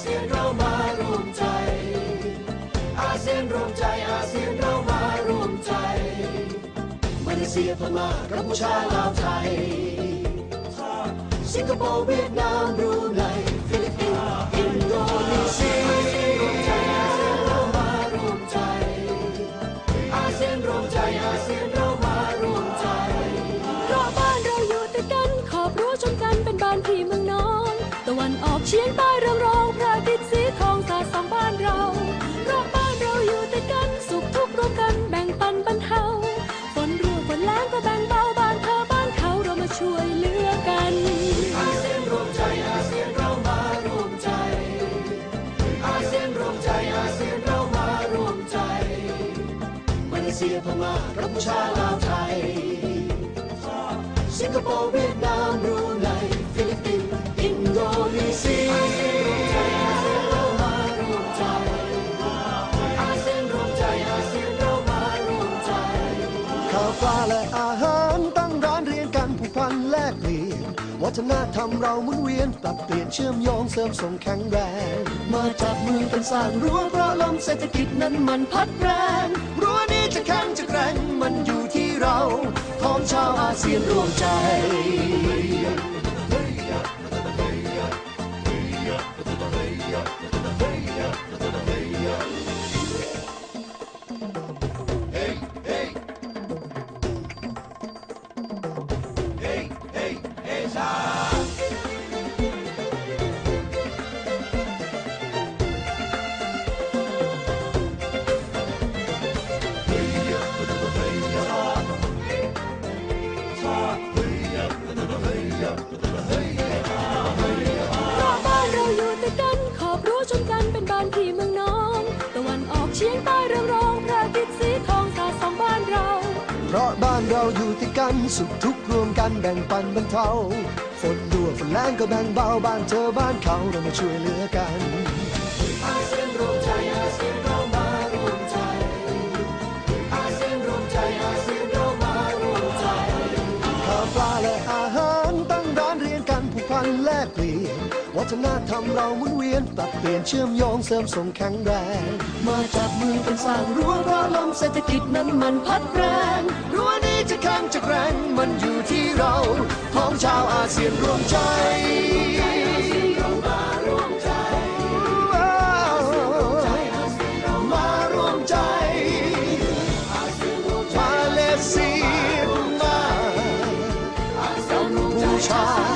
เซียนรวมใจ อาเซียนรวมใจ อาเซียนเรามารวมใจเมียพม่ากัมพูชาลาวไทย สิงคโปร์เวียดนามบรูไนฟิลิปปินส์อินโดนีเซียรวมใจอาเซียนเรามารวมใจ อาเซียนรวมใจอาเซียนเรามารวมใจเพราะบ้านเราอยู่ติดกันขอบรั้วชนกันเป็นบ้านพี่เมืองน้องตะวันออกเชียงใต้ เลเซียพม่ากัมพูชาลาวไทย สิงคโปร์เวียดนามบรูไนฟิลิปปินส์อินโดนีเซียอาเซียนรวมใจอาเซียนเรามารวมใจอาเซียนรวมใจอาเซียนเรามารวมใจข้าวปลาและอาหารตั้งร้านเรียนกันผูกพันแลกเปลี่ยน วัฒนธรรมเราหมุนเวียน ปรับเปลี่ยนเชื่อมโยงเสริมส่งแข็งแรง มาจับมือกันสร้างรั้วเพราะลมเศรษฐกิจนั้นมันพัดแรง ของช เซียนรวมใจเพราะบ้านเราอยู่ติดกันขอบรั้วชนกันเป็นบ้านพี่เมืองน้องตะวันออกเฉียงใต้เรืองรองพระอาทิตย์สีทองสาดส่องบ้านเรา เพราะบ้านเราอยู่ติดกันสุขทุกข์รวมกันแบ่งปันบรรเทาฝนรั่วฝนแรงก็แบ่งเบาบ้านเธอบ้านเขาเรามาช่วยเหลือกันอาเซียนรวมใจอาเซียนเรามารวมใจอาเซียนรวมใจอาเซียนเรามารวมใจข้าวปลาและอาันแลกเปลี่ยนวัฒนธรรมเราหมุนเวียนปรับเปลี่ยนเชื่อมโยงเสริมส่งแข็งแรง มาจับมือกันสร้างรั้วเพราะลมเศรษฐกิจนั้นมันพัดแรงรั้วนี้จะแข็งจะแรงมันอยู่ที่เราของชาวอาเซียนรวมใจเรามารวมใจมารวมใจมาเลเซียมากัมพูชา